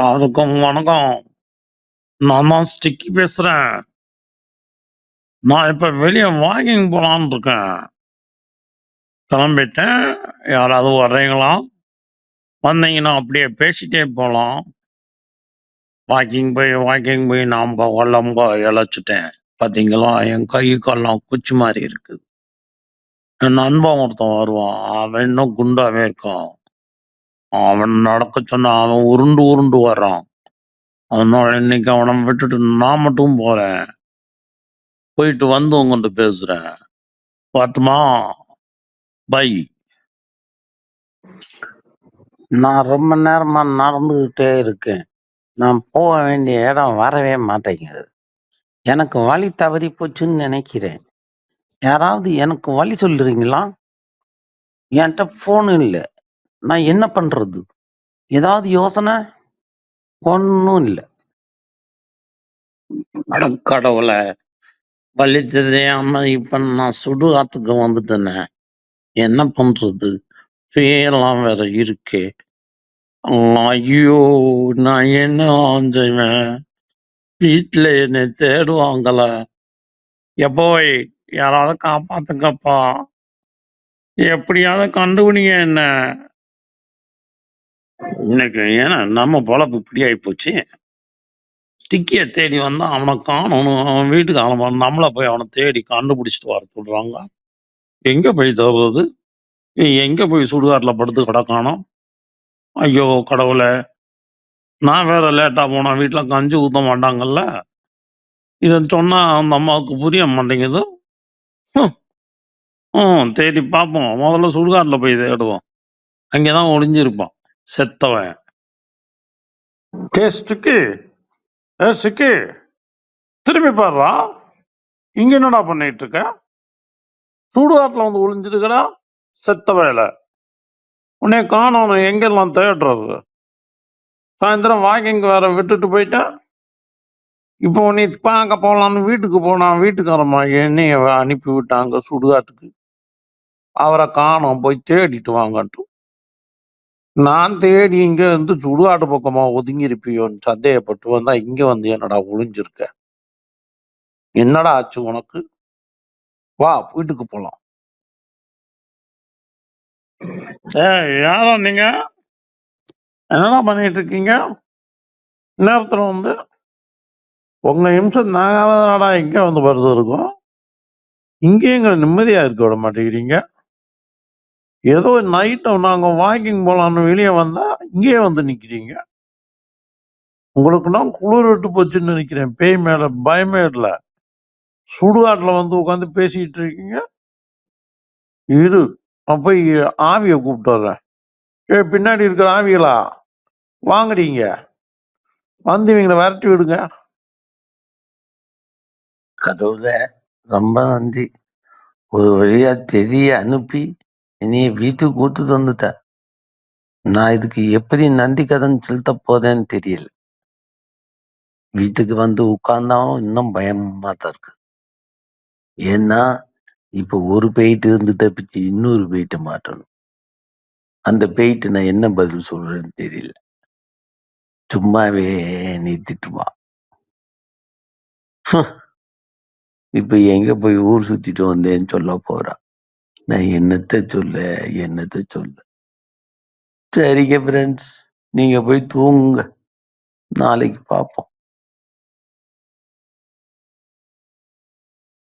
எல்லாருக்கும் வணக்கம். நான் தான் ஸ்டிக்கி பேசுறேன். நான் இப்ப வெளிய வாக்கிங் போகலான் இருக்கேன். கிளம்பிட்டேன். யாராவது வர்றீங்களா? வந்தீங்கன்னா அப்படியே பேசிட்டே போலாம். வாக்கிங் போய் வாக்கிங் போய் நாம் இப்ப இழைச்சிட்டேன் பார்த்தீங்களா பாத்தீங்களா? என் கை, கால்லாம் குச்சி மாதிரி இருக்கு. என் நண்பன் ஒருத்தன் வருவான். அவன் இன்னும் குண்டாவே இருக்கான். அவன் நடக்க சொன்னா அவன் உருண்டு உருண்டு வர்றான். அதனால இன்னைக்கு அவனை விட்டுட்டு நான் மட்டும் போறேன். போயிட்டு வந்து உங்கள்கிட்ட பேசுறேன். பார்த்துமா பை. நான் ரொம்ப நேரமா நடந்துகிட்டே இருக்கேன். நான் போக வேண்டிய இடம் வரவே மாட்டேங்குது. எனக்கு வழி தவறி போச்சுன்னு நினைக்கிறேன். யாராவது எனக்கு வழி சொல்றீங்களா? என்கிட்ட ஃபோன் இல்ல. நான் என்ன பண்றது? ஏதாவது யோசனை? ஒன்றும் இல்ல. அட வழி தெரியாம இப்ப நான் சுடு ஆத்துக்கு வந்துட்டேனே. என்ன பண்றது? பேரெல்லாம் வேற இருக்கே. ஐயோ! நான் என்ன செய்வேன்? வீட்டில் என்னை தேடுவாங்கள எப்போய் யாராவது காப்பாத்துக்கப்பா எப்படியாவது கண்டுபிடிங்க என்ன. இன்னைக்கு ஏன்னா நம்ம பொழப்பு இப்படி ஆயிப்போச்சு. ஸ்டிக்கிய தேடி வந்தால் அவனை காணணும் அவன் வீட்டுக்கு அவன் நம்மளை போய் அவனை தேடி கண்டுபிடிச்சிட்டு வர சொல்கிறாங்க எங்கே போய் தேடுறது? எங்கே போய் சுடுகாட்டில் படுத்து கிடக்கானோம்? ஐயோ கடவுளே! நான் வேற லேட்டாக போனேன் வீட்டில் கஞ்சி ஊத்த மாட்டாங்கல்ல. இதை சொன்னால் அந்த அம்மாவுக்கு புரிய மாட்டேங்குது. ம். தேடி பார்ப்போம். முதல்ல சுடுகாட்டில் போய் தேடுவோம். அங்கே தான் ஒளிஞ்சிருப்பான். செத்தவன். டேஸ்ட்டுக்கு ஏசுக்கு திரும்பி பாடுறா இங்க என்னடா பண்ணிட்டு இருக்க? சூடுகாட்டில் வந்து ஒளிஞ்சிருக்கிறா செத்த வேலை உன்னை காணோம். எங்கெல்லாம் தேடுறது? சாயந்தரம் வாக்கிங் வேற விட்டுட்டு போயிட்டேன். இப்போ நீ பார்க்க போகலான்னு வீட்டுக்கு போனான் வீட்டுக்காரம்மா என்னைய அனுப்பி விட்டாங்க சுடுகாட்டுக்கு. அவரை காணோம். போய் தேடிட்டு வாங்கன்ட்டு. நான் தேடி இங்க வந்து சுடுகாடு பக்கமா ஒதுங்கி இருப்பியோன்னு சந்தேகப்பட்டு வந்தா இங்க வந்து என்னடா ஒளிஞ்சிருக்க? என்னடா ஆச்சு உனக்கு? வா வீட்டுக்கு போலாம். ஏ யாரா நீங்க? என்னடா பண்ணிட்டு இருக்கீங்க? நேரத்துல வந்து உங்க நிமிஷம் நாங்கடா இங்க வந்து வருது இருக்கும். இங்கே எங்களை நிம்மதியா இருக்க விட மாட்டேங்கிறீங்க. ஏதோ நைட்டு நாங்கள் வாக்கிங் போகலான்னு வெளியே வந்தால் இங்கேயே வந்து நிற்கிறீங்க உங்களுக்குன்னா குளிர் விட்டு போச்சுன்னு நினைக்கிறேன். பேய் மேலே பயமே இல்லை சுடுகாட்டில் வந்து உட்காந்து பேசிக்கிட்டு இருக்கீங்க. இரு. நான் போய் ஆவியை கூப்பிட்டு வர்றேன். ஏய் பின்னாடி இருக்கிற ஆவிகளா? வாங்குறீங்க இங்க. வந்து விரட்டி விடுங்க. கடவுளே! ரொம்ப நன்றி. ஒரு வழியாக தெரிய அனுப்பி நீ வீட்டுக்கு கூட்டிட்டு வந்துட்ட. நான் இதுக்கு எப்படி நன்றி கடன் செலுத்தப் போறேன்னு தெரியல. வீட்டுக்கு வந்து உட்கார்ந்தாலும் இன்னும் பயமா தான் இருக்கு. ஏன்னா, இப்ப ஒரு பேய்ட்ட இருந்து தப்பிச்சு இன்னொரு பேய்ட்ட மாட்டணும். அந்த பேய்ட்ட நான் என்ன பதில் சொல்றேன்னு தெரியல. சும்மாவே என்னைய திட்டுவா. இப்ப எங்க போய் ஊர் சுத்திட்டு வந்தேன்னு சொல்ல போறா. நான் என்னத்த சொல்ல? என்னத்தை சொல்ல? சரிங்க ஃப்ரெண்ட்ஸ். நீங்க போய் தூங்குங்க. நாளைக்கு பார்ப்போம்.